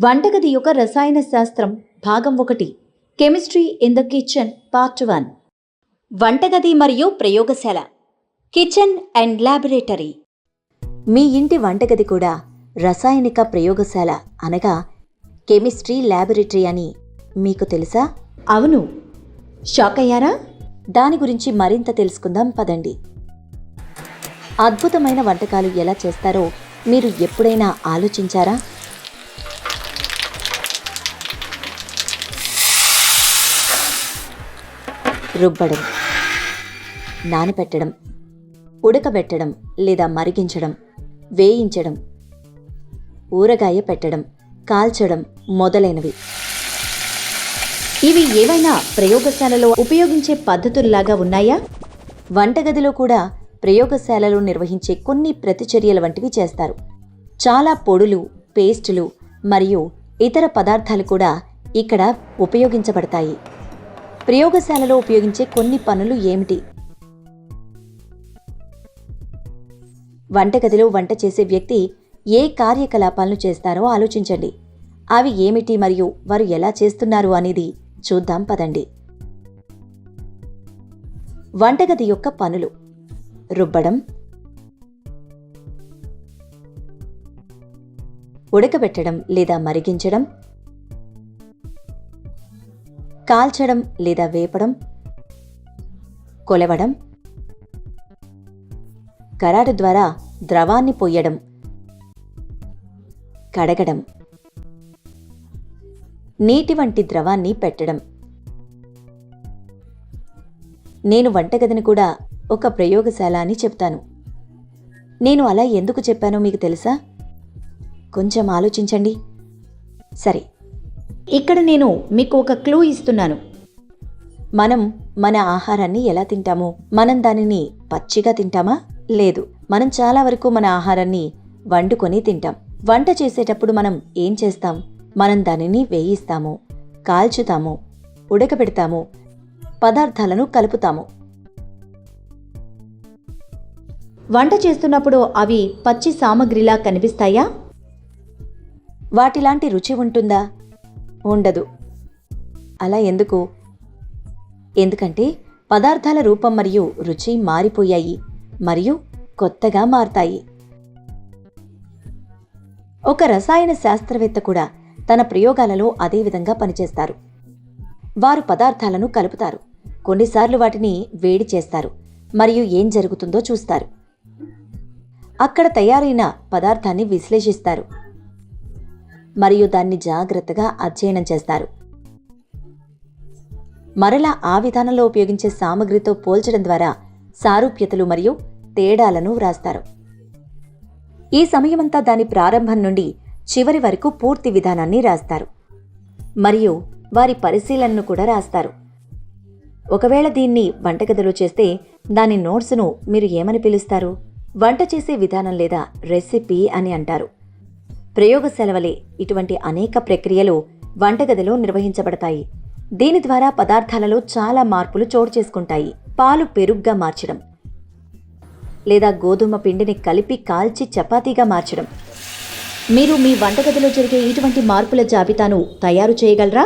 వంటగది యొక్క రసాయన శాస్త్రం భాగం ఒకటి. Chemistry in the kitchen part one. వంటగది మరియు ప్రయోగశాల. కిచెన్ అండ్ ల్యాబొరేటరీ మీ ఇంటి వంటగది కూడా రసాయనిక ప్రయోగశాల అనగా కెమిస్ట్రీ ల్యాబొరేటరీ అని మీకు తెలుసా? అవును. షాక్ అయ్యారా? దాని గురించి మరింత తెలుసుకుందాం పదండి. అద్భుతమైన వంటకాలు ఎలా చేస్తారో మీరు ఎప్పుడైనా ఆలోచించారా? రుబ్బడం నానబెట్టడం ఉడకబెట్టడం లేదా మరిగించడం వేయించడం ఊరగాయ పెట్టడం కాల్చడం మొదలైనవి. ఇవి ఏవైనా ప్రయోగశాలలో ఉపయోగించే పద్ధతుల్లాగా ఉన్నాయా? వంటగదిలో కూడా ప్రయోగశాలలో నిర్వహించే కొన్ని ప్రతిచర్యల వంటివి చేస్తారు. చాలా పొడులు పేస్టులు మరియు ఇతర పదార్థాలు కూడా ఇక్కడ ఉపయోగించబడతాయి. ప్రయోగశాలలో ఉపయోగించే కొన్ని పనులు ఏమిటి? వంటగదిలో వంట చేసే వ్యక్తి ఏ కార్యకలాపాలను చేస్తారో ఆలోచించండి. అవి ఏమిటి మరియు వారు ఎలా చేస్తున్నారు అనేది చూద్దాం పదండి. వంటగది యొక్క పనులు. రుబ్బడం. ఉడకబెట్టడం లేదా మరిగించడం. కాల్చడం లేదా వేపడం కొలవడం కరాడు ద్వారా ద్రవాన్ని పొయ్యడం కడగడం నీటి వంటి ద్రవాన్ని పెట్టడం. నేను వంటగదిని కూడా ఒక ప్రయోగశాల అని చెప్తాను. నేను అలా ఎందుకు చెప్పానో మీకు తెలుసా? కొంచెం ఆలోచించండి. సరే. ఇక్కడ నేను మీకు ఒక క్లూ ఇస్తున్నాను. మనం మన ఆహారాన్ని ఎలా తింటాము? మనం దానిని పచ్చిగా తింటామా? లేదు. మనం చాలా వరకు మన ఆహారాన్ని వండుకొని తింటాం. వంట చేసేటప్పుడు మనం ఏం చేస్తాం? మనం దానిని వేయిస్తాము కాల్చుతాము ఉడకబెడతాము పదార్థాలను కలుపుతాము. వంట చేస్తున్నప్పుడు అవి పచ్చి సామగ్రిలా కనిపిస్తాయా? వాటిలాంటి రుచి ఉంటుందా? ఉండదు. అలా ఎందుకు? ఎందుకంటే పదార్థాల రూపం మరియు రుచి మారిపోయాయి మరియు కొత్తగా మారతాయి. ఒక రసాయన శాస్త్రవేత్త కూడా తన ప్రయోగాలలో అదే విధంగా పనిచేస్తారు. వారు పదార్థాలను కలుపుతారు. కొన్నిసార్లు వాటిని వేడి చేస్తారు మరియు ఏం జరుగుతుందో చూస్తారు. అక్కడ తయారైన పదార్థాన్ని విశ్లేషిస్తారు. మరియు దాన్ని జాగ్రత్తగా అధ్యయనం చేస్తారు. మరలా ఆ విధానంలో ఉపయోగించే సామగ్రితో పోల్చడం ద్వారా సారూప్యతలు మరియు తేడాలను వ్రాస్తారు. ఈ సమయమంతా దాని ప్రారంభం నుండి చివరి వరకు పూర్తి విధానాన్ని రాస్తారు. మరియు వారి పరిశీలనను కూడా రాస్తారు. ఒకవేళ దీన్ని వంటగదిలో చేస్తే దాని నోట్స్ను మీరు ఏమని పిలుస్తారు? వంట చేసే విధానం లేదా రెసిపీ అని అంటారు. ప్రయోగశాలవలే ఇటువంటి అనేక ప్రక్రియలు వంటగదిలో నిర్వహించబడతాయి. దీని ద్వారా పదార్థాలలో చాలా మార్పులు చోటు చేసుకుంటాయి. పాలు పెరుగ్గా మార్చడం లేదా గోధుమ పిండిని కలిపి కాల్చి చపాతీగా మార్చడం. మీరు మీ వంటగదిలో జరిగే ఇటువంటి మార్పుల జాబితాను తయారు చేయగలరా?